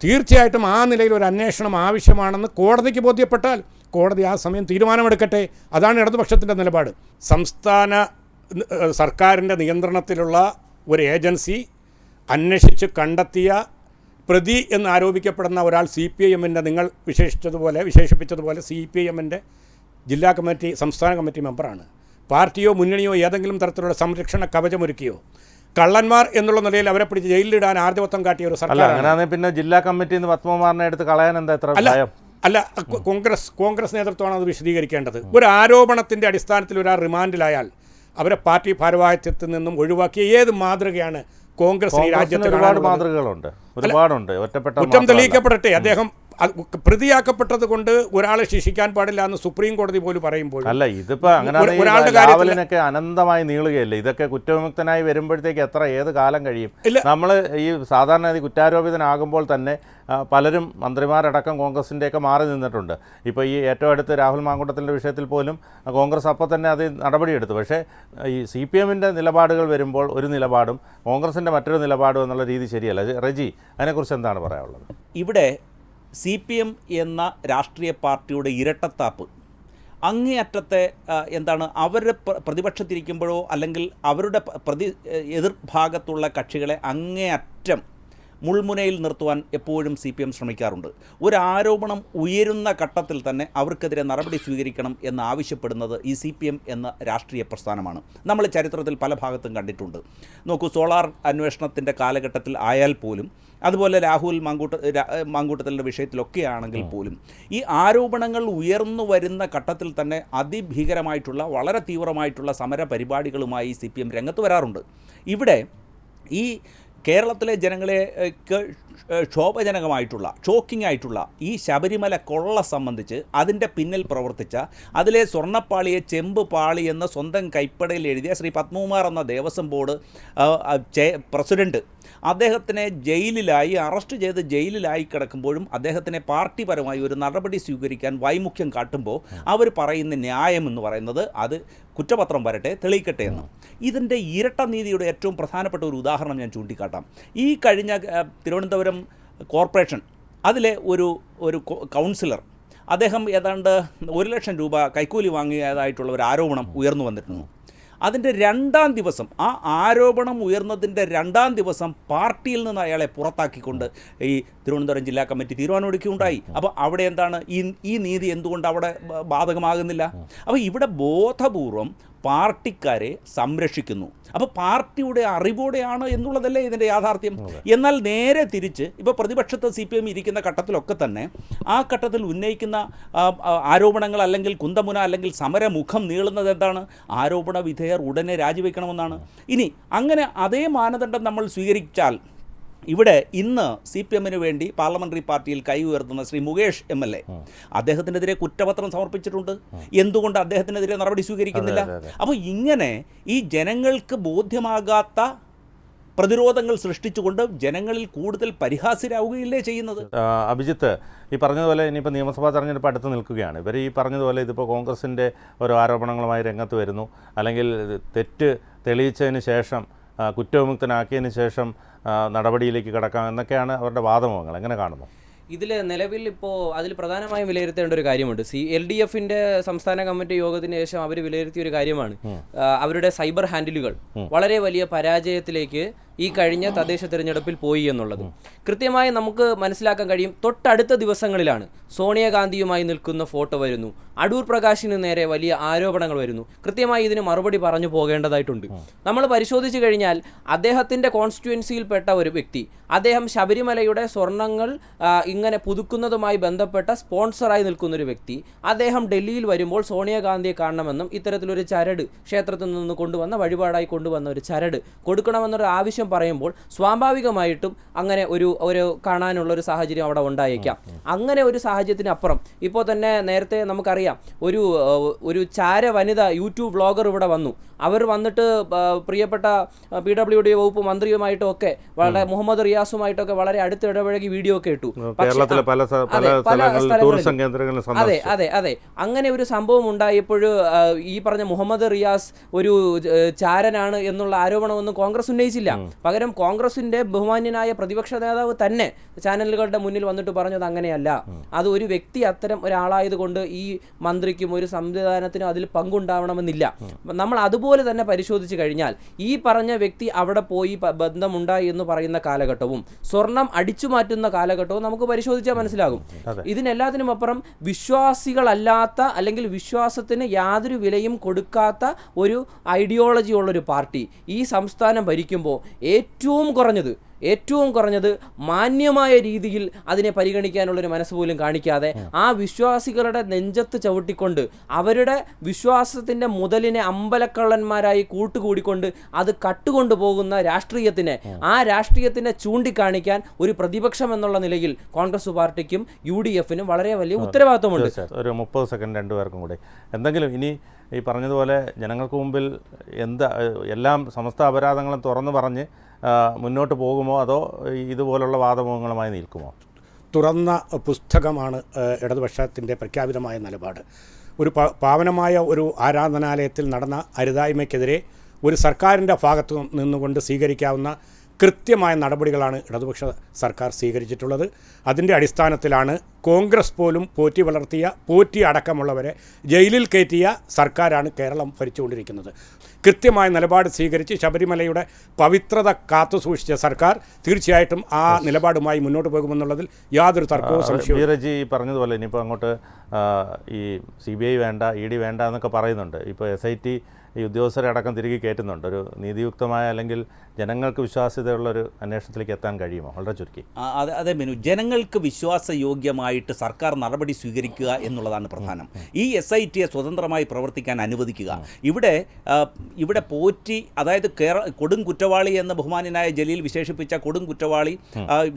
തീർച്ചയായിട്ടും ആ നിലയിൽ ഒരു അന്വേഷണം ആവശ്യമാണെന്ന് കോടതിക്ക് ബോധ്യപ്പെട്ടാൽ കോടതി ആ സമയം തീരുമാനമെടുക്കട്ടെ. അതാണ് ഇടതുപക്ഷത്തിന്റെ നിലപാട്. സംസ്ഥാന സർക്കാരിന്റെ നിയന്ത്രണത്തിലുള്ള ഒരു ഏജൻസി അന്വേഷിച്ച് കണ്ടെത്തിയ പ്രതി എന്ന് ആരോപിക്കപ്പെടുന്ന ഒരാൾ സി പി ഐ എമ്മിന്റെ നിങ്ങൾ വിശേഷിച്ചതുപോലെ വിശേഷിപ്പിച്ചതുപോലെ സി പി ഐ എമ്മിന്റെ ജില്ലാ കമ്മിറ്റി സംസ്ഥാന കമ്മിറ്റി മെമ്പറാണ്. പാർട്ടിയോ മുന്നണിയോ ഏതെങ്കിലും തരത്തിലുള്ള സംരക്ഷണ കവചമൊരുക്കിയോ? കള്ളന്മാർ എന്നുള്ള നിലയിൽ അവരെ പിടിച്ച് ജയിലിലിടാൻ ആർജവത്വം കാട്ടിയ ഒരു സർക്കാർ പിന്നെ ജില്ലാ കമ്മിറ്റി പത്മകുമാറിനെ എടുത്ത് കളയാൻ എന്താ എത്ര അല്ല കോൺഗ്രസ് കോൺഗ്രസ് നേതൃത്വമാണ് അത് വിശദീകരിക്കേണ്ടത്. ഒരു ആരോപണത്തിന്റെ അടിസ്ഥാനത്തിൽ ഒരാൾ റിമാൻഡിലായാൽ അവരെ പാർട്ടി ഭാരവാഹിത്വത്തിൽ നിന്നും ഒഴിവാക്കിയ ഏത് മാതൃകയാണ് കോൺഗ്രസ് ഈ രാജ്യത്ത് ഒരുപാട്? മാതൃകകളുണ്ട്. ഒരുപാടുണ്ട്. ഒറ്റപ്പെട്ട കുറ്റം. തെളിയിക്കപ്പെടട്ടെ. അദ്ദേഹം പ്രതിയാക്കപ്പെട്ടത് കൊണ്ട് ഒരാളെ ശിക്ഷിക്കാൻ പാടില്ല എന്ന് സുപ്രീം കോടതി പോലും പറയുമ്പോൾ അല്ല ഇതിപ്പോ അങ്ങനെ കാര്യത്തിൽ- അനന്തമായി നീളുകയല്ലേ? ഇതൊക്കെ കുറ്റവിമുക്തനായി വരുമ്പോഴത്തേക്ക് എത്ര ഏത് കാലം കഴിയും. നമ്മൾ ഈ സാധാരണ കുറ്റാരോപിതനാകുമ്പോൾ തന്നെ പലരും മന്ത്രിമാരടക്കം കോൺഗ്രസിന്റെയൊക്കെ മാറി നിന്നിട്ടുണ്ട്. ഇപ്പോൾ ഈ ഏറ്റവും അടുത്ത് രാഹുൽ മാങ്കുട്ടത്തിന്റെ വിഷയത്തിൽ പോലും കോൺഗ്രസ് അപ്പോൾ തന്നെ അത് നടപടിയെടുത്തു. പക്ഷേ ഈ സി പി എമ്മിന്റെ നിലപാടുകൾ വരുമ്പോൾ ഒരു നിലപാടും കോൺഗ്രസിന്റെ മറ്റൊരു നിലപാടും എന്നുള്ള രീതി ശരിയല്ല. റജി അതിനെക്കുറിച്ച് എന്താണ് പറയാനുള്ളത്? ഇവിടെ സി പി എം എന്ന രാഷ്ട്രീയ പാർട്ടിയുടെ ഇരട്ടത്താപ്പ്. അങ്ങേയറ്റത്തെ എന്താണ് അവരുടെ പ്ര- പ്രതിപക്ഷത്തിരിക്കുമ്പോഴോ അല്ലെങ്കിൽ അവരുടെ പ്രതി എതിർഭാഗത്തുള്ള കക്ഷികളെ അങ്ങേയറ്റം മുൾമുനയിൽ നിർത്തുവാൻ എപ്പോഴും സി പി എം ശ്രമിക്കാറുണ്ട്. ഒരു ആരോപണം ഉയരുന്ന ഘട്ടത്തിൽ തന്നെ അവർക്കെതിരെ നടപടി സ്വീകരിക്കണം എന്ന് ആവശ്യപ്പെടുന്നത് ഈ സി പി എം എന്ന രാഷ്ട്രീയ പ്രസ്ഥാനമാണ്. നമ്മൾ ചരിത്രത്തിൽ പല ഭാഗത്തും കണ്ടിട്ടുണ്ട്. നോക്കൂ സോളാർ അന്വേഷണത്തിന്റെ കാലഘട്ടത്തിൽ ആയാൽ പോലും അതുപോലെ രാഹുൽ മാങ്കൂട്ട മാങ്കൂട്ടത്തലിന്റെ വിഷയത്തിലൊക്കെയാണെങ്കിൽ വിഷയത്തിലൊക്കെ ആണെങ്കിൽ പോലും ഈ ആരോപണങ്ങൾ ഉയർന്നു വരുന്ന ഘട്ടത്തിൽ തന്നെ അതിഭീകരമായിട്ടുള്ള വളരെ തീവ്രമായിട്ടുള്ള സമര പരിപാടികളുമായി സി പി എം രംഗത്ത് വരാറുണ്ട്. ഇവിടെ ഈ കേരളത്തിലെ ജനങ്ങളെ ക്ഷോഭജനകമായിട്ടുള്ള ഷോക്കിംഗ് ആയിട്ടുള്ള ഈ ശബരിമല കൊള്ള സംബന്ധിച്ച് അതിന്റെ പിന്നിൽ പ്രവർത്തിച്ച അതിലെ സ്വർണപ്പാളിയെ ചെമ്പ് പാളി എന്ന സ്വന്തം കൈപ്പടയിൽ എഴുതിയ ശ്രീ പത്മകുമാർ എന്ന ദേവസ്വം ബോർഡ് പ്രസിഡന്റ് അദ്ദേഹത്തിനെ ജയിലിലായി അറസ്റ്റ് ചെയ്ത് ജയിലിലായി കിടക്കുമ്പോഴും അദ്ദേഹത്തിനെ പാർട്ടിപരമായി ഒരു നടപടി സ്വീകരിക്കാൻ വൈമുഖ്യം കാട്ടുമ്പോൾ അവർ പറയുന്ന ന്യായം എന്ന് പറയുന്നത് അത് കുറ്റപത്രം വരട്ടെ തെളിയിക്കട്ടെ എന്ന്. ഇതിന്റെ ഇരട്ട നീതിയുടെ ഏറ്റവും പ്രധാനപ്പെട്ട ഒരു ഉദാഹരണം ഞാൻ ചൂണ്ടിക്കാട്ടാം. ഈ കഴിഞ്ഞ ആ, തിരുവനന്തപുരം കോർപ്പറേഷൻ അതിലെ ഒരു ഒരു കൗൺസിലർ. അദ്ദേഹം ഏതാണ്ട് ഒരു ലക്ഷം രൂപ കൈക്കൂലി വാങ്ങിയതായിട്ടുള്ള ഒരു ആരോപണം ഉയർന്നു വന്നിരുന്നു. അതിന്റെ രണ്ടാം ദിവസം ആ ആരോപണം ഉയർന്നതിന്റെ രണ്ടാം ദിവസം പാർട്ടിയിൽ നിന്ന് അയാളെ പുറത്താക്കിക്കൊണ്ട് ഈ തിരുവനന്തപുരം ജില്ലാ കമ്മിറ്റി തീരുമാനമെടുക്കുകയുണ്ടായി. അപ്പോൾ അവിടെ എന്താണ് ഈ ഈ നീതി എന്തുകൊണ്ട് അവിടെ ബാധകമാകുന്നില്ല? അപ്പോൾ ഇവിടെ ബോധപൂർവം പാർട്ടിക്കാരെ സംരക്ഷിക്കുന്നു. അപ്പോൾ പാർട്ടിയുടെ അറിവോടെയാണ് എന്നുള്ളതല്ലേ ഇതിന്റെ യാഥാർത്ഥ്യം? എന്നാൽ നേരെ തിരിച്ച് ഇപ്പോൾ പ്രതിപക്ഷത്ത് സി പി എം ഇരിക്കുന്ന ഘട്ടത്തിലൊക്കെ തന്നെ ആ ഘട്ടത്തിൽ ഉന്നയിക്കുന്ന ആരോപണങ്ങൾ അല്ലെങ്കിൽ കുന്തമുന അല്ലെങ്കിൽ സമരമുഖം നീളുന്നത് എന്താണ്? ആരോപണ വിധേയർ ഉടനെ രാജിവെക്കണമെന്നാണ്. ഇനി അങ്ങനെ അതേ മാനദണ്ഡം നമ്മൾ സ്വീകരിച്ചാൽ ഇവിടെ ഇന്ന് സി പി എമ്മിന് വേണ്ടി പാർലമെന്ററി പാർട്ടിയിൽ കൈ ഉയർത്തുന്ന Shri Mukesh M L A അദ്ദേഹത്തിനെതിരെ കുറ്റപത്രം സമർപ്പിച്ചിട്ടുണ്ട്. എന്തുകൊണ്ട് അദ്ദേഹത്തിനെതിരെ നടപടി സ്വീകരിക്കുന്നില്ല? അപ്പോൾ ഇങ്ങനെ ഈ ജനങ്ങൾക്ക് ബോധ്യമാകാത്ത പ്രതിരോധങ്ങൾ സൃഷ്ടിച്ചുകൊണ്ട് ജനങ്ങളിൽ കൂടുതൽ പരിഹാസ്യരാകുകയില്ലേ ചെയ്യുന്നത്? അഭിജിത്ത് ഈ പറഞ്ഞതുപോലെ ഇനിയിപ്പോൾ നിയമസഭാ തെരഞ്ഞെടുപ്പ് അടുത്ത് നിൽക്കുകയാണ്. ഇവർ ഈ പറഞ്ഞതുപോലെ ഇതിപ്പോൾ കോൺഗ്രസിന്റെ ഓരോ ആരോപണങ്ങളുമായി രംഗത്ത് വരുന്നു. അല്ലെങ്കിൽ തെറ്റ് തെളിയിച്ചതിന് ശേഷം കുറ്റവിമുക്തനാക്കിയതിന് ശേഷം നടപടിയിലേക്ക് കടക്കാം എന്നൊക്കെയാണ് അവരുടെ വാദമുഖങ്ങൾ. എങ്ങനെ കാണുന്നു? ഇതിൽ നിലവിൽ ഇപ്പോൾ അതിൽ പ്രധാനമായും വിലയിരുത്തേണ്ട ഒരു കാര്യമുണ്ട്. സി എൽ ഡി എഫിന്റെ സംസ്ഥാന കമ്മിറ്റി യോഗത്തിന് ശേഷം അവർ വിലയിരുത്തിയ ഒരു കാര്യമാണ്. അവരുടെ സൈബർ ഹാൻഡിലുകൾ വളരെ വലിയ പരാജയത്തിലേക്ക് ഈ കഴിഞ്ഞ തദ്ദേശ തെരഞ്ഞെടുപ്പിൽ പോയി എന്നുള്ളത്. കൃത്യമായി നമുക്ക് മനസ്സിലാക്കാൻ കഴിയും തൊട്ടടുത്ത ദിവസങ്ങളിലാണ് സോണിയാഗാന്ധിയുമായി നിൽക്കുന്ന ഫോട്ടോ വരുന്നു. അടൂർ പ്രകാശിന് നേരെ വലിയ ആരോപണങ്ങൾ വരുന്നു. കൃത്യമായി ഇതിന് മറുപടി പറഞ്ഞു പോകേണ്ടതായിട്ടുണ്ട്. നമ്മൾ പരിശോധിച്ചു കഴിഞ്ഞാൽ അദ്ദേഹത്തിന്റെ കോൺസ്റ്റിറ്റ്യുവൻസിയിൽപ്പെട്ട ഒരു വ്യക്തി അദ്ദേഹം ശബരിമലയുടെ സ്വർണങ്ങൾ ഇങ്ങനെ പുതുക്കുന്നതുമായി ബന്ധപ്പെട്ട സ്പോൺസറായി നിൽക്കുന്ന ഒരു വ്യക്തി അദ്ദേഹം ഡൽഹിയിൽ വരുമ്പോൾ സോണിയാഗാന്ധിയെ കാണണമെന്നും ഇത്തരത്തിലൊരു ചരട് ക്ഷേത്രത്തിൽ നിന്ന് കൊണ്ടുവന്ന വഴിപാടായി കൊണ്ടുവന്ന ഒരു ചരട് കൊടുക്കണമെന്നൊരു ആവശ്യം പറയുമ്പോൾ സ്വാഭാവികമായിട്ടും അങ്ങനെ ഒരു ഒരു കാണാനുള്ള ഒരു സാഹചര്യം അവിടെ ഉണ്ടായേക്കാം. അങ്ങനെ ഒരു സാഹചര്യത്തിനപ്പുറം ഇപ്പോൾ തന്നെ നേരത്തെ നമുക്കറിയാം ഒരു ഒരു ചാര വനിത യൂട്യൂബ് വ്ളോഗർ ഇവിടെ വന്നു. അവർ വന്നിട്ട് പ്രിയപ്പെട്ട പി ഡബ്ല്യു ഡി വകുപ്പ് മന്ത്രിയുമായിട്ടും ഒക്കെ വളരെ മുഹമ്മദ് റിയാസുമായിട്ടൊക്കെ വളരെ അടുത്ത് ഇടപഴകി വീഡിയോ ഒക്കെ ഇട്ടു. കേരളത്തിലെ പല. ടൂറിസം കേന്ദ്രങ്ങളിൽ അതെ അതെ അതെ. അങ്ങനെ ഒരു സംഭവം ഉണ്ടായപ്പോൾ ഈ പറഞ്ഞ മുഹമ്മദ് റിയാസ് ഒരു ചാരനാണ് എന്നുള്ള ആരോപണമൊന്നും കോൺഗ്രസ് ഉന്നയിച്ചില്ല. പകരം കോൺഗ്രസിന്റെ ബഹുമാന്യനായ പ്രതിപക്ഷ നേതാവ് തന്നെ ചാനലുകളുടെ മുന്നിൽ വന്നിട്ട് പറഞ്ഞത് അങ്ങനെയല്ല. അത് ഒരു വ്യക്തി അത്തരം ഒരാളായതുകൊണ്ട് ഈ മന്ത്രിക്കും ഒരു സംവിധാനത്തിനും അതിൽ പങ്കുണ്ടാവണമെന്നില്ല. നമ്മൾ അതുപോലെ തന്നെ പരിശോധിച്ച് കഴിഞ്ഞാൽ ഈ പറഞ്ഞ വ്യക്തി അവിടെ പോയി ബന്ധമുണ്ടായി എന്ന് പറയുന്ന കാലഘട്ടവും സ്വർണം അടിച്ചു മാറ്റുന്ന കാലഘട്ടവും നമുക്ക് പരിശോധിച്ചാൽ മനസ്സിലാകും. ഇതിനെല്ലാത്തിനും അപ്പുറം വിശ്വാസികളല്ലാത്ത അല്ലെങ്കിൽ വിശ്വാസത്തിന് യാതൊരു വിലയും കൊടുക്കാത്ത ഒരു ഐഡിയോളജി ഉള്ളൊരു പാർട്ടി ഈ സംസ്ഥാനം ഭരിക്കുമ്പോൾ ഏറ്റവും കുറഞ്ഞത് ഏറ്റവും കുറഞ്ഞത് മാന്യമായ രീതിയിൽ അതിനെ പരിഗണിക്കാനുള്ളൊരു മനസ്സ് പോലും കാണിക്കാതെ ആ. വിശ്വാസികളുടെ നെഞ്ചത്ത് ചവിട്ടിക്കൊണ്ട് അവരുടെ വിശ്വാസത്തിന്റെ മുതലിനെ അമ്പലക്കള്ളന്മാരായി കൂട്ടുകൂടിക്കൊണ്ട് അത് കട്ടുകൊണ്ടു പോകുന്ന രാഷ്ട്രീയത്തിനെ ആ. രാഷ്ട്രീയത്തിനെ ചൂണ്ടിക്കാണിക്കാൻ ഒരു പ്രതിപക്ഷം എന്നുള്ള നിലയിൽ കോൺഗ്രസ് പാർട്ടിക്കും യു ഡി എഫിനും വളരെ വലിയ ഉത്തരവാദിത്വമുണ്ട്. ഒരു മുപ്പത് സെക്കൻഡ് രണ്ടു രണ്ടുപേർക്കും കൂടെ. എന്തെങ്കിലും ഇനി ഈ പറഞ്ഞതുപോലെ ജനങ്ങൾക്ക് മുമ്പിൽ എന്താ എല്ലാം സമസ്ത അപരാധങ്ങളും തുറന്നു പറഞ്ഞ് മുന്നോട്ട് പോകുമോ അതോ ഇതുപോലുള്ള വാദമുഖങ്ങളുമായി നിൽക്കുമോ? തുറന്ന പുസ്തകമാണ് ഇടതുപക്ഷത്തിന്റെ പ്രഖ്യാപിതമായ നിലപാട്. ഒരു പാവനമായ ഒരു ആരാധനാലയത്തിൽ നടന്ന അരുതായ്മയ്ക്കെതിരെ ഒരു സർക്കാരിന്റെ ഭാഗത്തു നിന്നുകൊണ്ട് സ്വീകരിക്കാവുന്ന കൃത്യമായ നടപടികളാണ് ഇടതുപക്ഷ സർക്കാർ സ്വീകരിച്ചിട്ടുള്ളത്. അതിന്റെ അടിസ്ഥാനത്തിലാണ് കോൺഗ്രസ് പോലും പോറ്റി വളർത്തിയ പോറ്റി അടക്കമുള്ളവരെ ജയിലിൽ കയറ്റിയ സർക്കാരാണ് കേരളം ഭരിച്ചുകൊണ്ടിരിക്കുന്നത്. കൃത്യമായ നിലപാട് സ്വീകരിച്ച് ശബരിമലയുടെ പവിത്രത കാത്തുസൂക്ഷിച്ച സർക്കാർ തീർച്ചയായിട്ടും ആ നിലപാടുമായി മുന്നോട്ട് പോകുമെന്നുള്ളതിൽ യാതൊരു തർക്കവും സംശയവും ധീരജി പറഞ്ഞതുപോലെ ഇനിയിപ്പോൾ അങ്ങോട്ട് ഈ സി ബി ഐ വേണ്ട ഇ ഡി വേണ്ട എന്നൊക്കെ പറയുന്നുണ്ട്. ഇപ്പോൾ എസ് ഐ ടി ഈ ഉദ്യോഗസ്ഥരെ അടക്കം തിരികെ കയറ്റുന്നുണ്ട്. ഒരു നീതിയുക്തമായ അല്ലെങ്കിൽ ജനങ്ങൾക്ക് വിശ്വാസ്യതയുള്ള ഒരു അന്വേഷണത്തിലേക്ക് എത്താൻ കഴിയുമോ? വളരെ ചുരുക്കി. അതെ അതെ മെനു. ജനങ്ങൾക്ക് വിശ്വാസയോഗ്യമായിട്ട് സർക്കാർ നടപടി സ്വീകരിക്കുക എന്നുള്ളതാണ് പ്രധാനം. ഈ എസ് ഐ ടിയെ സ്വതന്ത്രമായി പ്രവർത്തിക്കാൻ അനുവദിക്കുക. ഇവിടെ ഇവിടെ പോറ്റി അതായത് കേര കൊടും കുറ്റവാളി എന്ന ബഹുമാനായ ജലീൽ വിശേഷിപ്പിച്ച കൊടും കുറ്റവാളി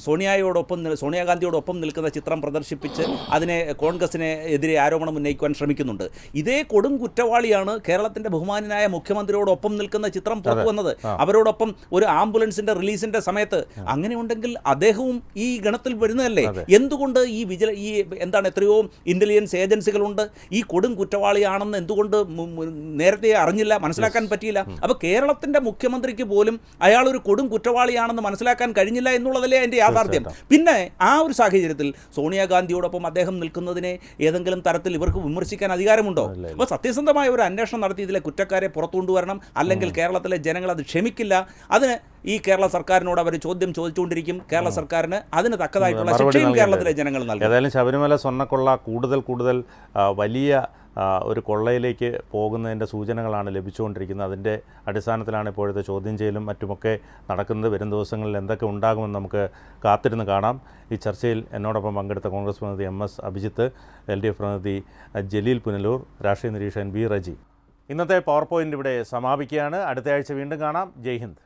സോണിയായോടൊപ്പം സോണിയാഗാന്ധിയോടൊപ്പം നിൽക്കുന്ന ചിത്രം പ്രദർശിപ്പിച്ച് അതിനെ കോൺഗ്രസിനെ എതിരെ ആരോപണം ഉന്നയിക്കുവാൻ ശ്രമിക്കുന്നുണ്ട്. ഇതേ കൊടും കുറ്റവാളിയാണ് കേരളത്തിന്റെ ബഹുമാനായ മുഖ്യമന്ത്രിയോടൊപ്പം നിൽക്കുന്ന ചിത്രം പുറത്തു വന്നത് അവരോടൊപ്പം ഒരു ആംബുലൻസിന്റെ റിലീസിന്റെ സമയത്ത്. അങ്ങനെ ഉണ്ടെങ്കിൽ അദ്ദേഹവും ഈ ഗണത്തിൽ വരുന്നതല്ലേ? എന്തുകൊണ്ട് ഈ വിജില ഈ എന്താണ് എത്രയോ ഇന്റലിജൻസ് ഏജൻസികളുണ്ട് ഈ കൊടും കുറ്റവാളിയാണെന്ന് എന്തുകൊണ്ട് നേരത്തെ അറിഞ്ഞില്ല മനസ്സിലാക്കാൻ പറ്റിയില്ല. അപ്പോൾ കേരളത്തിന്റെ മുഖ്യമന്ത്രിക്ക് പോലും അയാൾ ഒരു കൊടും കുറ്റവാളിയാണെന്ന് മനസ്സിലാക്കാൻ കഴിഞ്ഞില്ല എന്നുള്ളതല്ലേ അതിന്റെ യാഥാർത്ഥ്യം. പിന്നെ ആ ഒരു സാഹചര്യത്തിൽ സോണിയാഗാന്ധിയോടൊപ്പം അദ്ദേഹം നിൽക്കുന്നതിനെ ഏതെങ്കിലും തരത്തിൽ ഇവർക്ക് വിമർശിക്കാൻ അധികാരമുണ്ടോ? അപ്പോൾ സത്യസന്ധമായ ഒരു അന്വേഷണം നടത്തി ഇതിലെ കുറ്റക്കാരെ പുറത്തു കൊണ്ടുവരണം അല്ലെങ്കിൽ കേരളത്തിലെ ജനങ്ങൾ അത് ക്ഷമിക്കില്ല. അതിന് ഈ കേരള സർക്കാരിനോട് അവർ ചോദ്യം ചോദിച്ചുകൊണ്ടിരിക്കും. കേരള സർക്കാരിന് അതിന് തക്കതായിട്ടുള്ള ശിക്ഷയും കേരളത്തിലെ ജനങ്ങൾ നൽകും. ഏതായാലും ശബരിമല സ്വർണക്കൊള്ള കൂടുതൽ കൂടുതൽ വലിയ ഒരു കൊള്ളയിലേക്ക് പോകുന്നതിന്റെ സൂചനകളാണ് ലഭിച്ചുകൊണ്ടിരിക്കുന്നത്. അതിന്റെ അടിസ്ഥാനത്തിലാണ് ഇപ്പോഴത്തെ ചോദ്യം ചെയ്യലും മറ്റുമൊക്കെ നടക്കുന്നത്. വരും ദിവസങ്ങളിൽ എന്തൊക്കെ ഉണ്ടാകുമെന്ന് നമുക്ക് കാത്തിരുന്ന് കാണാം. ഈ ചർച്ചയിൽ എന്നോടൊപ്പം പങ്കെടുത്ത കോൺഗ്രസ് പ്രതിനിധി M S Abhijith L D F പ്രതിനിധി ജലീൽ പുനലൂർ രാഷ്ട്രീയ നിരീക്ഷകൻ ബി റജി. ഇന്നത്തെ പവർ പോയിന്റ് ഇവിടെ സമാപിക്കുകയാണ്. അടുത്ത ആഴ്ച വീണ്ടും കാണാം. ജയ് ഹിന്ദ്.